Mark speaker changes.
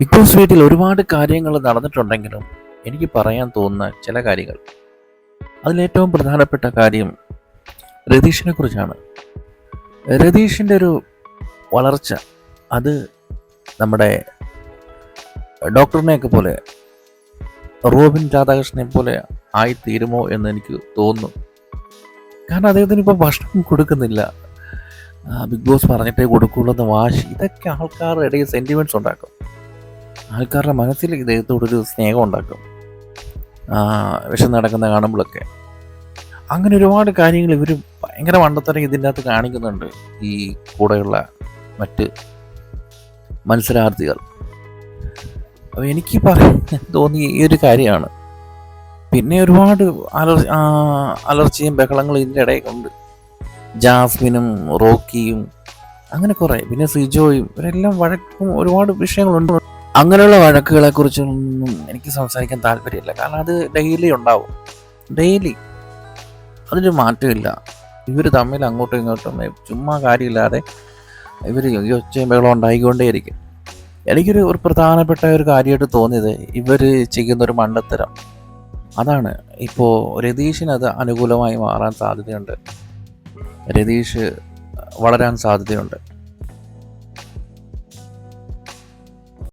Speaker 1: Big boss വീട്ടിൽ ഒരുപാട് കാര്യങ്ങൾ നടന്നിട്ടുണ്ടെങ്കിലും എനിക്ക് പറയാൻ തോന്നുന്ന ചില കാര്യങ്ങൾ. അതിലേറ്റവും പ്രധാനപ്പെട്ട കാര്യം രതീഷിനെ കുറിച്ചാണ്. രതീഷിന്റെ ഒരു വളർച്ച അത് നമ്മുടെ ഡോക്ടറിനെയൊക്കെ പോലെ റോബിൻ രാധാകൃഷ്ണനെ പോലെ ആയിത്തീരുമോ എന്ന് എനിക്ക് തോന്നുന്നു. കാരണം അദ്ദേഹത്തിന് ഇപ്പോൾ ഭക്ഷണം കൊടുക്കുന്നില്ല. ബിഗ് ബോസ് പറഞ്ഞിട്ടേ കൊടുക്കുള്ളൂ എന്ന് വാശി. ഇതൊക്കെ ആൾക്കാരുടെ ഇടയിൽ സെന്റിമെന്റ്സ് ഉണ്ടാക്കും. ആൾക്കാരുടെ മനസ്സിൽ ഇദ്ദേഹത്തോടൊരു സ്നേഹം ഉണ്ടാക്കും. വിഷം നടക്കുന്ന കാണുമ്പോഴൊക്കെ. അങ്ങനെ ഒരുപാട് കാര്യങ്ങൾ ഇവർ ഭയങ്കര മണ്ടത്തരം ഇതിന്റെ അകത്ത് കാണിക്കുന്നുണ്ട് ഈ കൂടെയുള്ള മറ്റ് മത്സരാർത്ഥികൾ. അപ്പോൾ എനിക്ക് പറയാൻ തോന്നിയ ഈ ഒരു കാര്യമാണ്. പിന്നെ ഒരുപാട് അലർ അലർച്ചയും ബഹളങ്ങളും ഇതിന്റെ ഇടയിലുണ്ട്. ജാസ്മിനും റോക്കിയും അങ്ങനെ കുറേ. പിന്നെ സിജോയും ഇവരെല്ലാം വഴക്കും ഒരുപാട് വിഷയങ്ങളുണ്ട്. അങ്ങനെയുള്ള വഴക്കുകളെ കുറിച്ചൊന്നും എനിക്ക് സംസാരിക്കാൻ താല്പര്യമില്ല. കാരണം അത് ഡെയിലി ഉണ്ടാവും. ഡെയിലി അതിന് മാറ്റമില്ല. ഇവർ തമ്മിൽ അങ്ങോട്ടും ഇങ്ങോട്ടും ചുമ്മാ കാര്യമില്ലാതെ ഇവർ ഒച്ചയും ബഹളം ഉണ്ടായിക്കൊണ്ടേയിരിക്കും. എനിക്കൊരു ഒരു പ്രധാനപ്പെട്ട ഒരു കാര്യമായിട്ട് തോന്നിയത് ഇവർ ചെയ്യുന്ന ഒരു മണ്ടത്തരം. അതാണ്. ഇപ്പോൾ രതീഷിന് അത് അനുകൂലമായി മാറാൻ സാധ്യതയുണ്ട്. രതീഷ് വളരാൻ സാധ്യതയുണ്ട്.